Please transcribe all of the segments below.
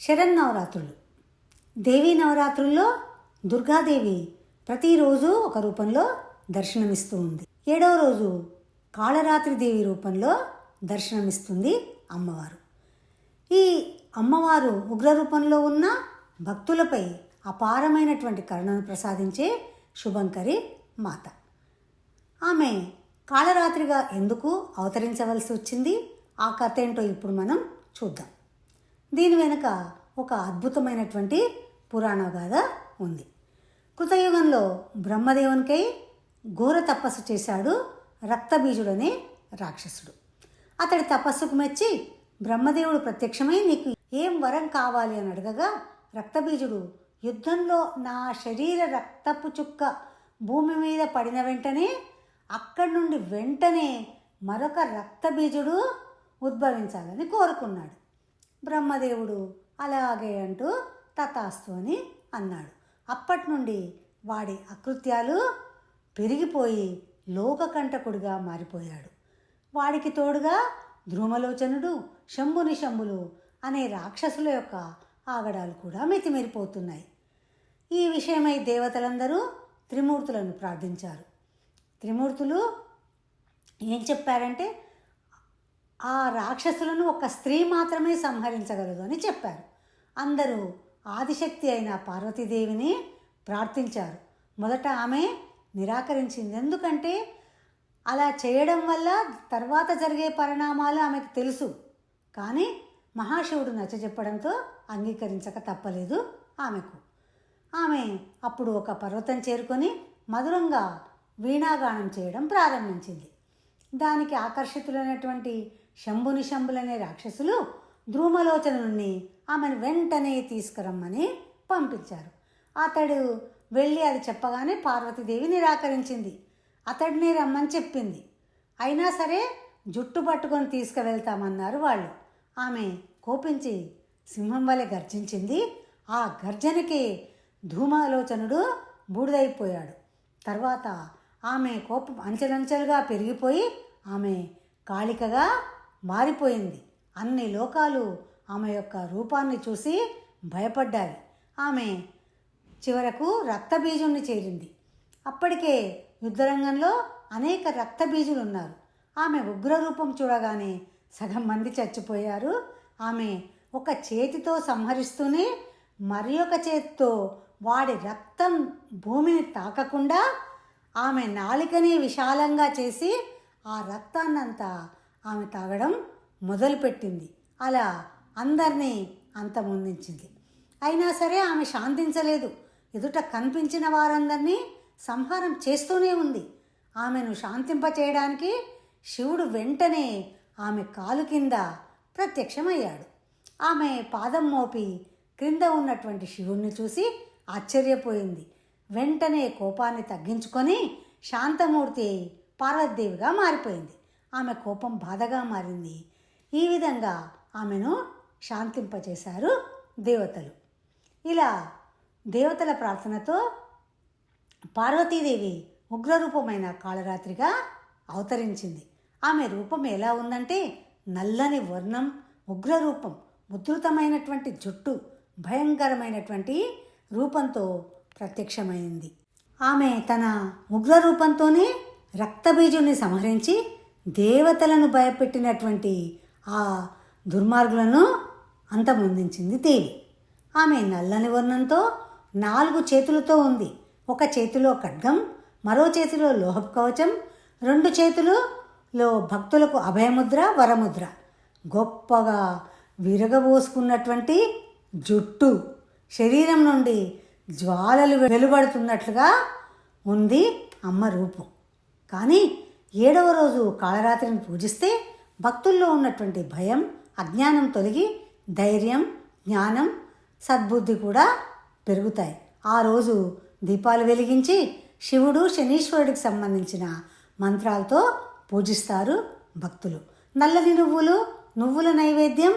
శరన్నవరాత్రులు. దేవీ నవరాత్రుల్లో దుర్గాదేవి ప్రతిరోజు ఒక రూపంలో దర్శనమిస్తూ ఉంది. ఏడవ రోజు కాళరాత్రి దేవి రూపంలో దర్శనమిస్తుంది అమ్మవారు. ఈ అమ్మవారు ఉగ్ర రూపంలో ఉన్న భక్తులపై అపారమైనటువంటి కరుణను ప్రసాదించే శుభంకరి మాత. ఆమె కాళరాత్రిగా ఎందుకు అవతరించవలసి వచ్చింది? ఆ కథ ఏంటో ఇప్పుడు మనం చూద్దాం. దీని వెనుక ఒక అద్భుతమైనటువంటి పురాణ గాథ ఉంది. కృతయుగంలో బ్రహ్మదేవునికై ఘోర తపస్సు చేశాడు రక్తబీజుడనే రాక్షసుడు. అతడి తపస్సుకు మెచ్చి బ్రహ్మదేవుడు ప్రత్యక్షమై నీకు ఏం వరం కావాలి అని అడగగా రక్తబీజుడు యుద్ధంలో నా శరీర రక్తపు చుక్క భూమి మీద పడిన వెంటనే అక్కడి నుండి వెంటనే మరొక రక్తబీజుడు ఉద్భవించాలని కోరుకున్నాడు. బ్రహ్మదేవుడు అలాగే అంటూ తతాస్తు అని అన్నాడు. అప్పటి నుండి వాడి అకృత్యాలు పెరిగిపోయి లోకకంటకుడిగా మారిపోయాడు. వాడికి తోడుగా ధ్రుమలోచనుడు శంభుని శంభులు అనే రాక్షసుల యొక్క ఆగడాలు కూడా మితిమీరిపోతున్నాయి. ఈ విషయమై దేవతలందరూ త్రిమూర్తులను ప్రార్థించారు. త్రిమూర్తులు ఏం చెప్పారంటే ఆ రాక్షసులను ఒక స్త్రీ మాత్రమే సంహరించగలదు అని చెప్పారు. అందరూ ఆదిశక్తి అయిన పార్వతీదేవిని ప్రార్థించారు. మొదట ఆమె నిరాకరించింది. ఎందుకంటే అలా చేయడం వల్ల తర్వాత జరిగే పరిణామాలు ఆమెకు తెలుసు. కానీ మహాశివుడు నచ్చజెప్పడంతో అంగీకరించక తప్పలేదు ఆమెకు. ఆమె అప్పుడు ఒక పర్వతం చేరుకొని మధురంగా వీణాగానం చేయడం ప్రారంభించింది. దానికి ఆకర్షితులైనటువంటి శంభుని శంభులనే రాక్షసులు ధ్రుమలోచన నుండి ఆమెను వెంటనే తీసుకురమ్మని పంపించారు. అతడు వెళ్ళి అది చెప్పగానే పార్వతీదేవి నిరాకరించింది. అతడిని రమ్మని చెప్పింది. అయినా సరే జుట్టు పట్టుకొని తీసుకువెళ్తామన్నారు వాళ్ళు. ఆమె కోపించి సింహం వలె గర్జించింది. ఆ గర్జనకి ధూమాలోచనుడు బూడిదైపోయాడు. తర్వాత ఆమె కోపం అంచెలంచెలుగా పెరిగిపోయి ఆమె కాళికగా మారిపోయింది. అన్ని లోకాలు ఆమె యొక్క రూపాన్ని చూసి భయపడ్డాయి. ఆమె చివరకు రక్తబీజుని చేరింది. అప్పటికే యుద్ధరంగంలో అనేక రక్తబీజులు ఉన్నారు ఆమె ఉగ్రరూపం చూడగానే సగం మంది చచ్చిపోయారు. ఆమె ఒక చేతితో సంహరిస్తూనే మరి ఒక చేతితో వాడి రక్తం భూమిని తాకకుండా ఆమె నాలికని విశాలంగా చేసి ఆ రక్తాన్నంతా ఆమె తాగడం మొదలుపెట్టింది. అలా అందరినీ అంతమొందించింది. అయినా సరే ఆమె శాంతించలేదు. ఎదుట కనిపించిన వారందరినీ సంహారం చేస్తూనే ఉంది. ఆమెను శాంతింపచేయడానికి శివుడు వెంటనే ఆమె కాలు కింద ప్రత్యక్షమయ్యాడు. ఆమె పాదం మోపి క్రింద ఉన్నటువంటి శివుణ్ణి చూసి ఆశ్చర్యపోయింది. వెంటనే కోపాన్ని తగ్గించుకొని శాంతమూర్తి అయి పార్వతీదేవిగా మారిపోయింది. ఆమె కోపం బాధగా మారింది. ఈ విధంగా ఆమెను శాంతింపచేశారు దేవతలు. ఇలా దేవతల ప్రార్థనతో పార్వతీదేవి ఉగ్రరూపమైన కాళరాత్రిగా అవతరించింది. ఆమె రూపం ఎలా ఉందంటే నల్లని వర్ణం ఉగ్రరూపం ఉద్ధృతమైనటువంటి జుట్టు భయంకరమైనటువంటి రూపంతో ప్రత్యక్షమైంది. ఆమె తన ఉగ్రరూపంతోనే రక్తబీజుని సంహరించి దేవతలను భయపెట్టినటువంటి ఆ దుర్మార్గులను అంతమొందించింది దేవి. ఆమె నల్లని వర్ణంతో నాలుగు చేతులతో ఉంది. ఒక చేతిలో ఖడ్గం మరో చేతిలో లోహపు కవచం రెండు చేతులు లో భక్తులకు అభయముద్ర వరముద్ర. గొప్పగా విరగబోసుకున్నటువంటి జుట్టు శరీరం నుండి జ్వాలలు వెలువడుతున్నట్లుగా ఉంది అమ్మ రూపం. కానీ ఏడవ రోజు కాళరాత్రిని పూజిస్తే భక్తుల్లో ఉన్నటువంటి భయం అజ్ఞానం తొలగి ధైర్యం జ్ఞానం సద్బుద్ధి కూడా పెరుగుతాయి. ఆ రోజు దీపాలు వెలిగించి శివుడు శనీశ్వరుడికి సంబంధించిన మంత్రాలతో పూజిస్తారు భక్తులు. నల్లని నువ్వులు నువ్వుల నైవేద్యం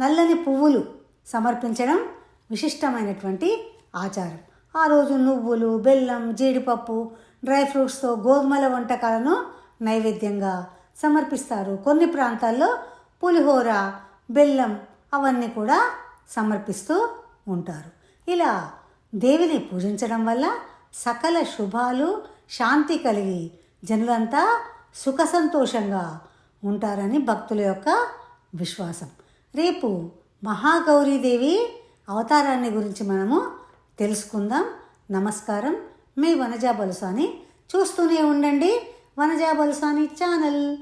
నల్లని పువ్వులు సమర్పించడం విశిష్టమైనటువంటి ఆచారం. ఆ రోజు నువ్వులు బెల్లం జీడిపప్పు డ్రై ఫ్రూట్స్తో గోధుమల వంటకాలను నైవేద్యంగా సమర్పిస్తారు. కొన్ని ప్రాంతాల్లో పులిహోర బెల్లం అవన్నీ కూడా సమర్పిస్తూ ఉంటారు. ఇలా దేవిని పూజించడం వల్ల సకల శుభాలు శాంతి కలిగి జనులంతా సుఖ సంతోషంగా ఉంటారని భక్తుల యొక్క విశ్వాసం. రేపు మహాగౌరీదేవి అవతారాన్ని గురించి మనము తెలుసుకుందాం. నమస్కారం. మీ వనజా బలుసాని చూస్తూనే ఉండండి. వనజా బలుసాని ఛానల్.